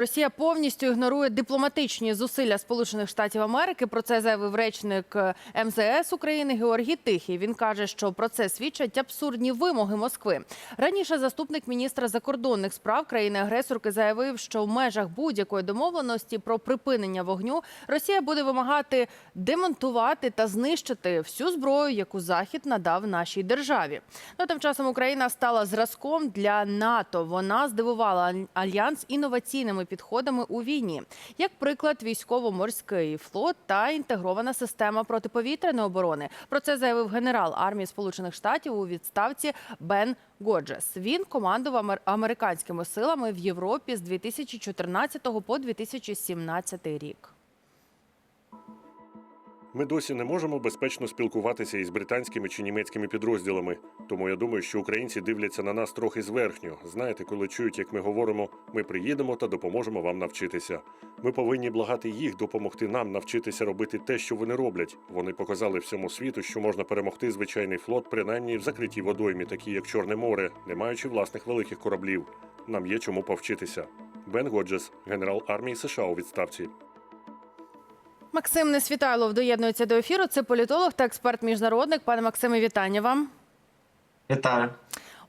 Росія повністю ігнорує дипломатичні зусилля Сполучених Штатів Америки. Про це заявив речник е, МЗС України Георгій Тихий. Він каже, що про це свідчать абсурдні вимоги Москви. Раніше заступник міністра закордонних справ країни-агресорки заявив, що в межах будь-якої домовленості про припинення вогню Росія буде вимагати демонтувати та знищити всю зброю, яку Захід надав нашій державі. Ну тим часом Україна стала зразком для НАТО. Вона здивувала альянс інноваційними підходами у війні, як приклад, військово-морський флот та інтегрована система протиповітряної оборони. Про це заявив генерал армії Сполучених Штатів у відставці Бен Годжес. Він командував амер- американськими силами в Європі з 2014 по 2017 рік. Ми досі не можемо безпечно спілкуватися із британськими чи німецькими підрозділами. Тому я думаю, що українці дивляться на нас трохи зверхньо. Знаєте, коли чують, як ми говоримо, ми приїдемо та допоможемо вам навчитися. Ми повинні благати їх допомогти нам навчитися робити те, що вони роблять. Вони показали всьому світу, що можна перемогти звичайний флот, принаймні в закритій водоймі, такі як Чорне море, не маючи власних великих кораблів. Нам є чому повчитися. Бен Годжес, генерал армії США у відставці. Максим Несвітайлов доєднується до ефіру. Це політолог та експерт міжнародник. Пане Максиме, вітання вам. Вітаю.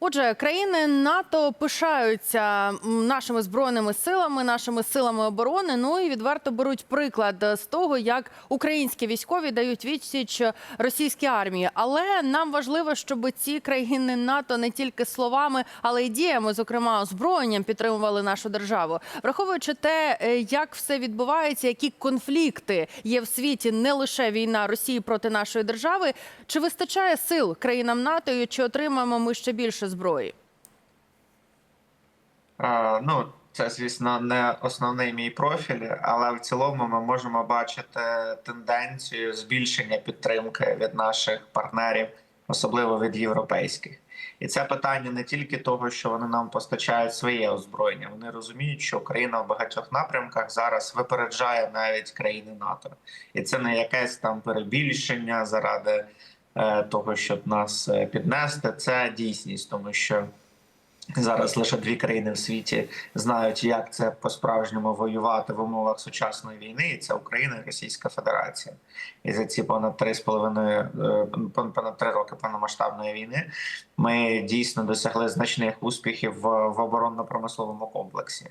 Отже, країни НАТО пишаються нашими збройними силами, нашими силами оборони. Ну і відверто беруть приклад з того, як українські військові дають відсіч російській армії. Але нам важливо, щоб ці країни НАТО не тільки словами, але й діями, зокрема озброєнням, підтримували нашу державу, враховуючи те, е, як все відбувається, які конфлікти є в світі, не лише війна Росії проти нашої держави. Чи вистачає сил країнам НАТО і чи отримаємо ми ще більше зброї? Е, ну, це, звісно, не основний мій профіль, але в цілому ми можемо бачити тенденцію збільшення підтримки від наших партнерів, особливо від європейських. І це питання не тільки того, що вони нам постачають своє озброєння. Вони розуміють, що Україна в багатьох напрямках зараз випереджає навіть країни НАТО, і це не якесь там перебільшення заради того, щоб нас е, піднести. Це дійсність, тому що. Зараз лише дві країни в світі знають, як це по-справжньому воювати в умовах сучасної війни, і це Україна і Російська Федерація. І за ці понад три з половиною е, понад три роки повномасштабної війни ми дійсно досягли значних успіхів в оборонно-промисловому комплексі.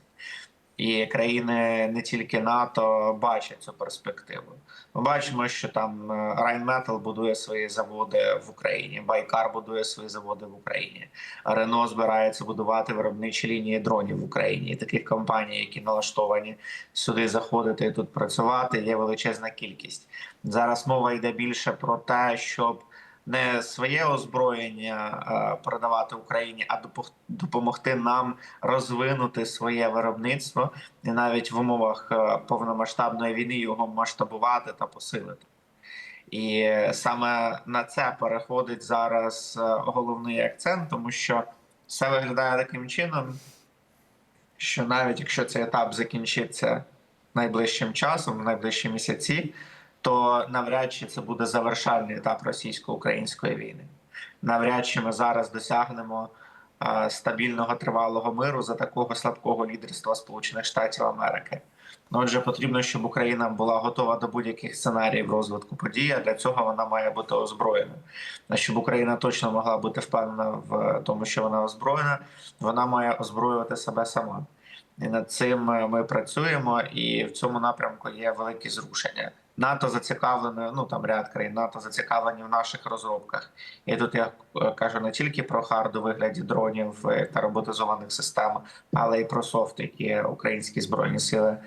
І країни не тільки НАТО бачать цю перспективу. Ми бачимо, що там Райнметал будує свої заводи в Україні, Байкар будує свої заводи в Україні. Рено збирається будувати виробничі лінії дронів в Україні. І таких компаній, які налаштовані сюди заходити і тут працювати, є величезна кількість. Зараз мова йде більше про те, щоб не своє озброєння е, передавати Україні, а допомогти нам розвинути своє виробництво і навіть в умовах е, повномасштабної війни його масштабувати та посилити. І саме на це переходить зараз е, головний акцент, тому що все виглядає таким чином, що навіть якщо цей етап закінчиться найближчим часом, в найближчі місяці, то навряд чи це буде завершальний етап російсько-української війни. Навряд чи ми зараз досягнемо е, стабільного тривалого миру за такого слабкого лідерства Сполучених Штатів Америки. Ну, Отже, потрібно, щоб Україна була готова до будь-яких сценаріїв розвитку подій. а Для цього вона має бути озброєна. А щоб Україна точно могла бути впевнена в тому, що вона озброєна, вона має озброювати себе сама. І над цим ми працюємо, і в цьому напрямку є великі зрушення. НАТО зацікавлене, ну там ряд країн НАТО зацікавлені в наших розробках. І тут я е, кажу не тільки про хард у вигляді дронів е, та роботизованих систем, але й про софт, які українські збройні сили е,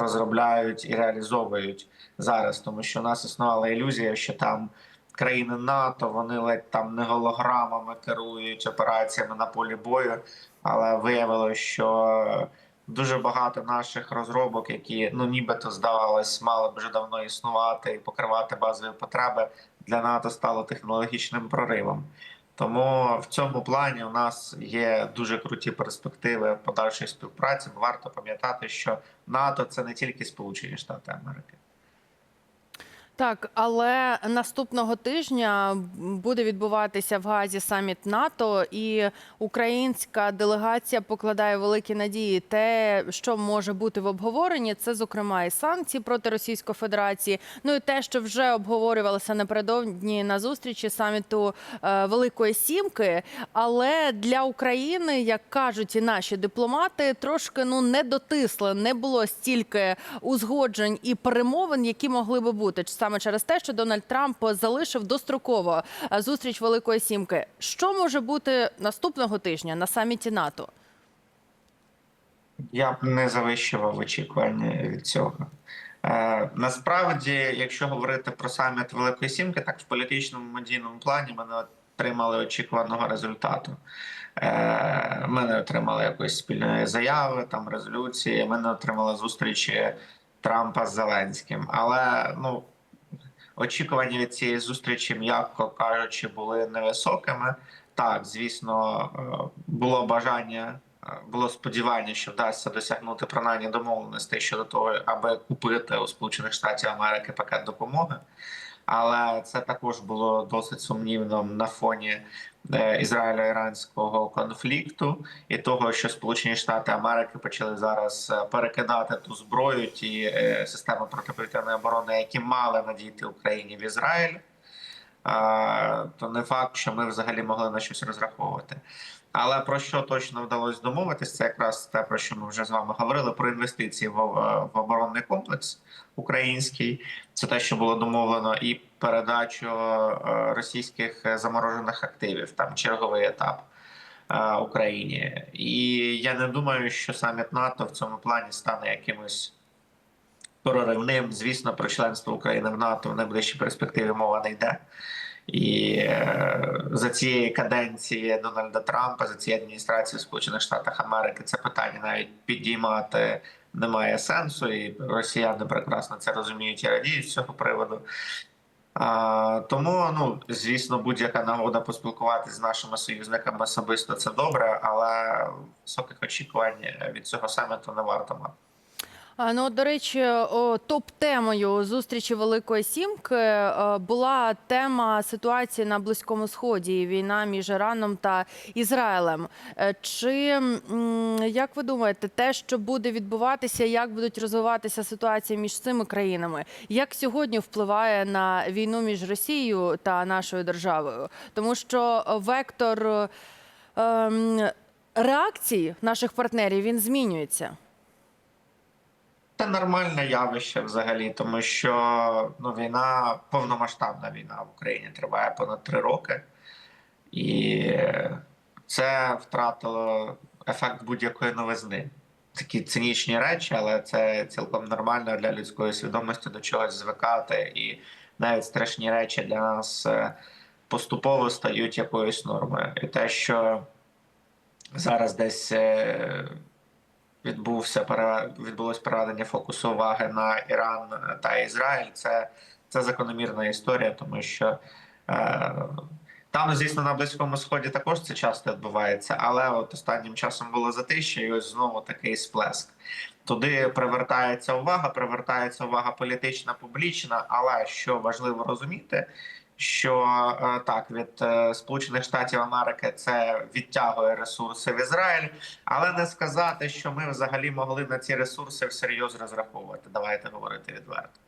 розробляють і реалізовують зараз. Тому що у нас існувала ілюзія, що там країни НАТО вони ледь там не голограмами керують операціями на полі бою, але виявилося, що дуже багато наших розробок, які ну нібито здавалось, мали б вже давно існувати і покривати базові потреби для НАТО стало технологічним проривом. Тому в цьому плані у нас є дуже круті перспективи подальшої співпраці. Варто пам'ятати, що НАТО це не тільки Сполучені Штати Америки. Так, але наступного тижня буде відбуватися в Газі саміт НАТО, і українська делегація покладає великі надії. Те, що може бути в обговоренні, це зокрема і санкції проти Російської Федерації. Ну і те, що вже обговорювалося напередодні на зустрічі саміту е, Великої Сімки. Але для України, як кажуть і наші дипломати, трошки ну не дотисли, не було стільки узгоджень і перемовин, які могли би бути саме через те, що Дональд Трамп залишив достроково е, зустріч Великої Сімки. Що може бути наступного тижня на саміті НАТО? Я б не завищував очікування від цього. Е, насправді, якщо говорити про саміт Великої Сімки, так в політичному медійному плані ми не отримали очікуваного результату. Е, ми не отримали якоїсь спільної заяви, там резолюції. Ми не отримали зустрічі Трампа з Зеленським. Але ну очікування від цієї зустрічі, м'яко кажучи, були невисокими. Так, звісно, е, було бажання, е, було сподівання, що вдасться досягнути принаймні домовленостей щодо того, аби купити у Сполучених Штатів Америки пакет допомоги. Але це також було досить сумнівно на фоні ізраїльо-іранського конфлікту і того, що Сполучені Штати Америки почали зараз е, перекидати ту зброю, ті е, системи протиповітряної оборони, які мали надійти Україні в Ізраїль. То не факт, що ми взагалі могли на щось розраховувати. Але про що точно вдалося домовитись, це якраз те, про що ми вже з вами говорили: про інвестиції в оборонний комплекс український. Це те, що було домовлено, і передачу е, російських заморожених активів, там черговий етап е, Україні. І я не думаю, що саміт НАТО в цьому плані стане якимось проривним. Звісно, про членство України в НАТО в найближчій перспективі мова не йде. І е, за цієї каденції Дональда Трампа, за цієї адміністрації Сполучених Штатах Америки це питання навіть підіймати немає сенсу, і росіяни прекрасно це розуміють і радіють з цього приводу. А, тому, ну звісно, будь-яка нагода поспілкуватися з нашими союзниками особисто це добре, але високих очікувань від цього саміту не варто мати. Ну, до речі, топ-темою зустрічі Великої Сімки е, була тема ситуації на Близькому Сході, війна між Іраном та Ізраїлем. Е, Чи як ви думаєте, те, що буде відбуватися, як будуть розвиватися ситуація між цими країнами, як сьогодні впливає на війну між Росією та нашою державою? Тому що вектор ем, реакції наших партнерів він змінюється. Це нормальне явище взагалі, тому що ну, війна, повномасштабна війна в Україні триває понад три роки, і це втратило ефект будь-якої новизни. Такі цинічні речі, але це цілком нормально для людської свідомості до чогось звикати, і навіть страшні речі для нас е, поступово стають якоюсь нормою. І те, що зараз десь. Відбувся відбулось переведення фокусу уваги на Іран та Ізраїль. Це це закономірна історія, тому що е, там, звісно, на близькому сході також це часто відбувається, але от останнім часом було затище, і ось знову такий сплеск. Туди привертається увага, привертається увага політична, публічна. Але що важливо розуміти, що е, так від е, Сполучених Штатів Америки це відтягує ресурси в Ізраїль, але не сказати, що ми взагалі могли на ці ресурси всерйоз розраховувати. Давайте говорити відверто.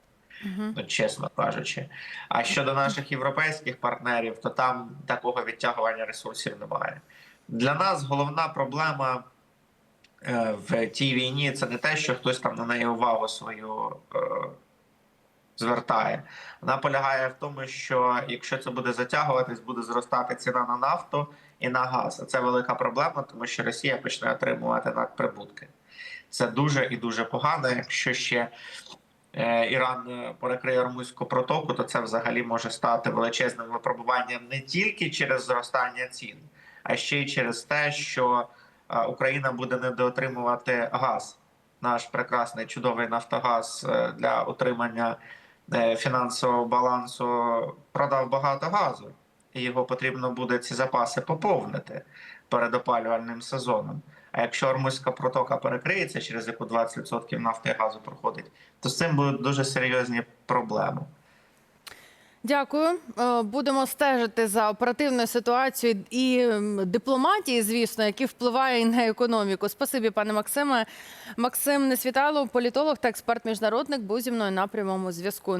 Ну, чесно кажучи, а щодо наших європейських партнерів, то там такого відтягування ресурсів немає. Для нас головна проблема е, в тій війні це не те, що хтось там на неї увагу свою звертає. Вона полягає в тому, що якщо це буде затягуватись, буде зростати ціна на нафту і на газ. А це велика проблема, тому що Росія почне отримувати надприбутки. Це дуже і дуже погано. Якщо ще е, Іран перекриє Ормузьку протоку, то це взагалі може стати величезним випробуванням не тільки через зростання цін, а ще й через те, що е, Україна буде недоотримувати газ. Наш прекрасний чудовий Нафтогаз е, для утримання Е, фінансового балансу продав багато газу, і його потрібно буде ці запаси поповнити перед опалювальним сезоном. А якщо Ормузька протока перекриється, через яку 20% нафти і газу проходить, то з цим будуть дуже серйозні проблеми. Дякую. Е, Будемо стежити за оперативною ситуацією і дипломатії, звісно, які впливає і на економіку. Спасибі, пане Максиме. Максим Несвітало, політолог та експерт міжнародник, був зі мною на прямому зв'язку.